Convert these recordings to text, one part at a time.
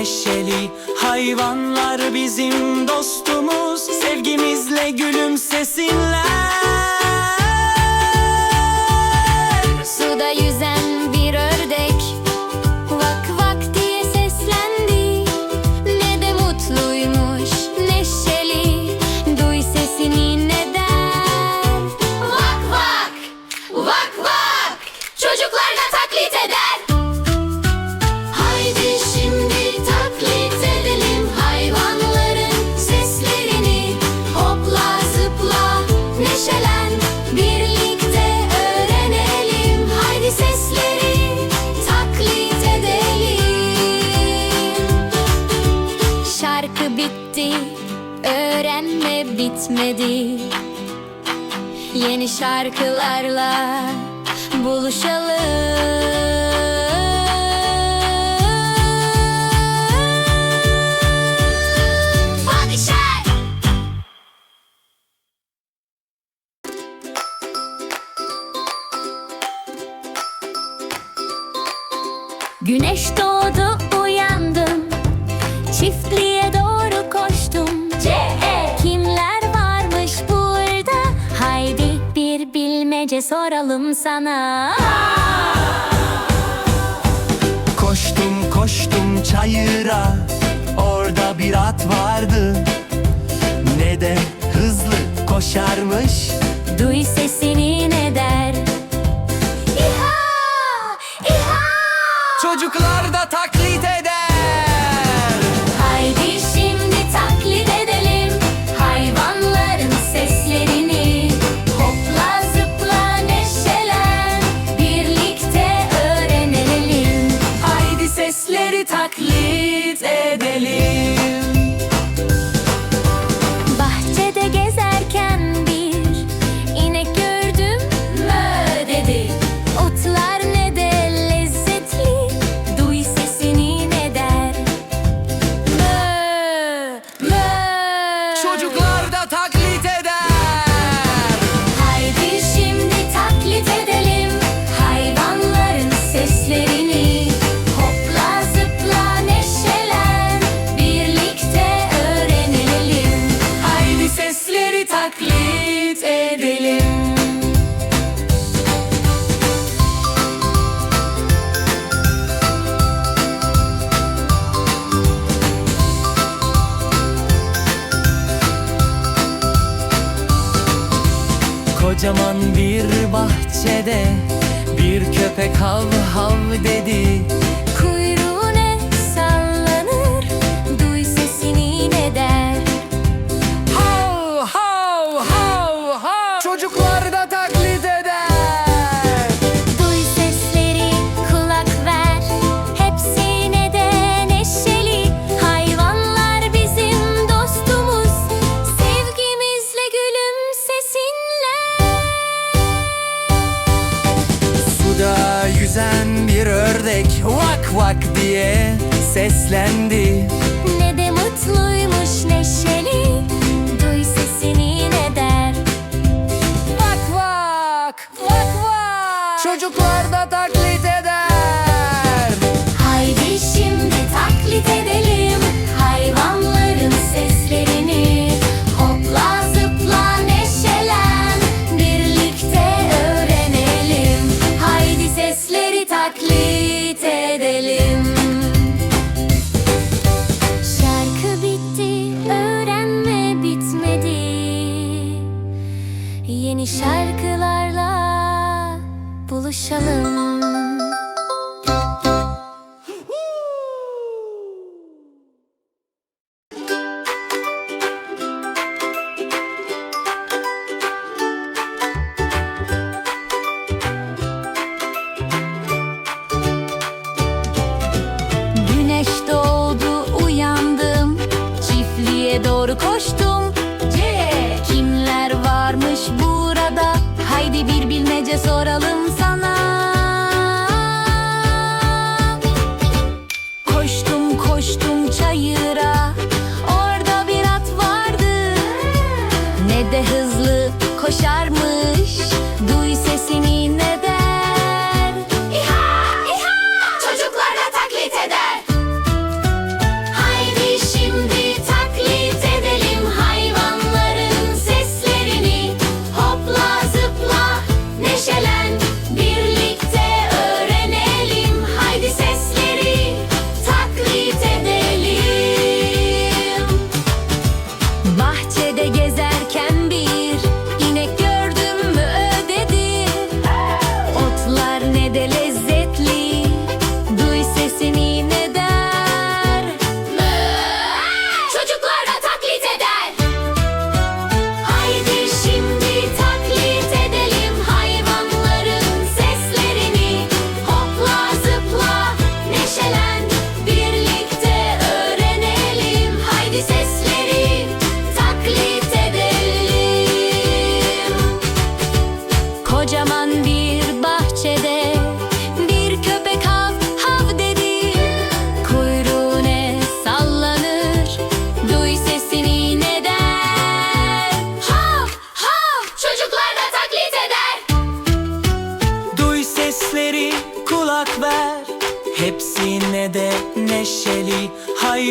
neşeli Hayvanlar bizim dostumuz. Sevgimizle gülümsesinler. Suda yüzen bitti Öğrenme bitmedi. Yeni şarkılarla buluşalım. Güneş doğdu olalım sana. Koştum koştum çayıra. Orada bir at vardı. Ne de hızlı koşarmış. Kocaman bir bahçede bir köpek hav hav dedi. koştu.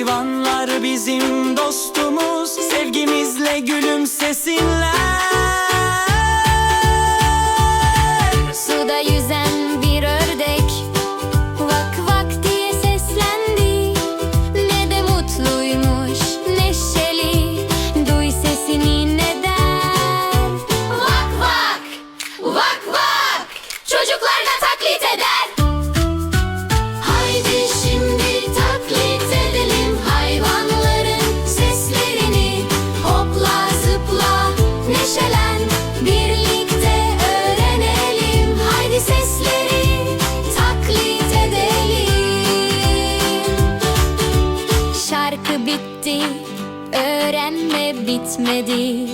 Hayvanlar bizim dostumuz Sevgimizle gülümsesinler. Suda yüzen öğrenme bitmedi.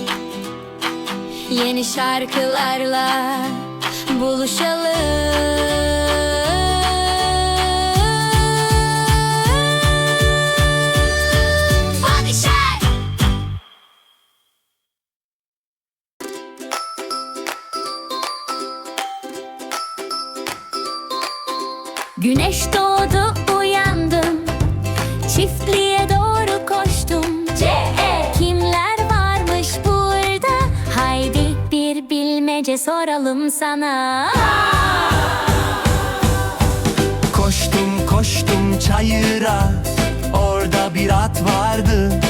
Yeni şarkılarla buluşalım. Güneş doğdu uyandım. Çiftliğe soralım sana. Koştum koştum çayıra. Orada bir at vardı.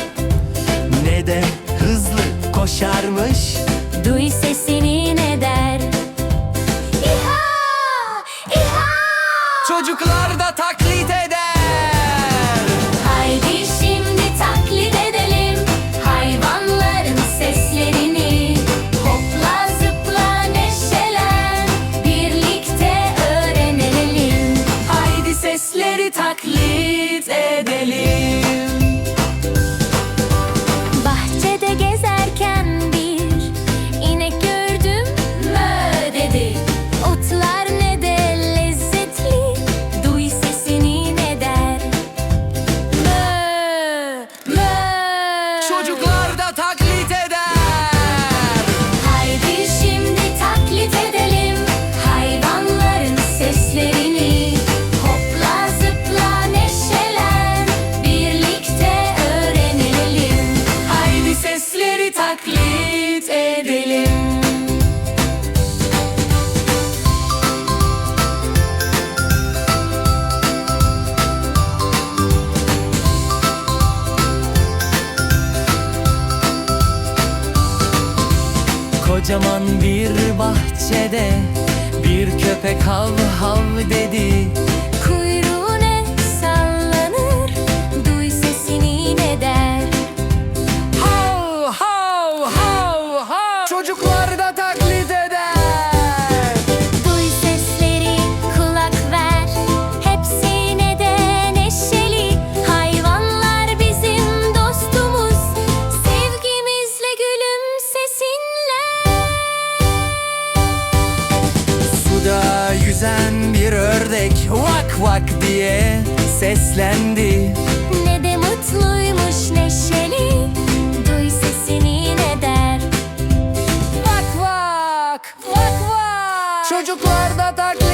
Ne de hızlı koşarmış. Duy ses Sizleri taklit edelim. Kocaman bir bahçede bir köpek hav hav dedi. guarda tá aqui.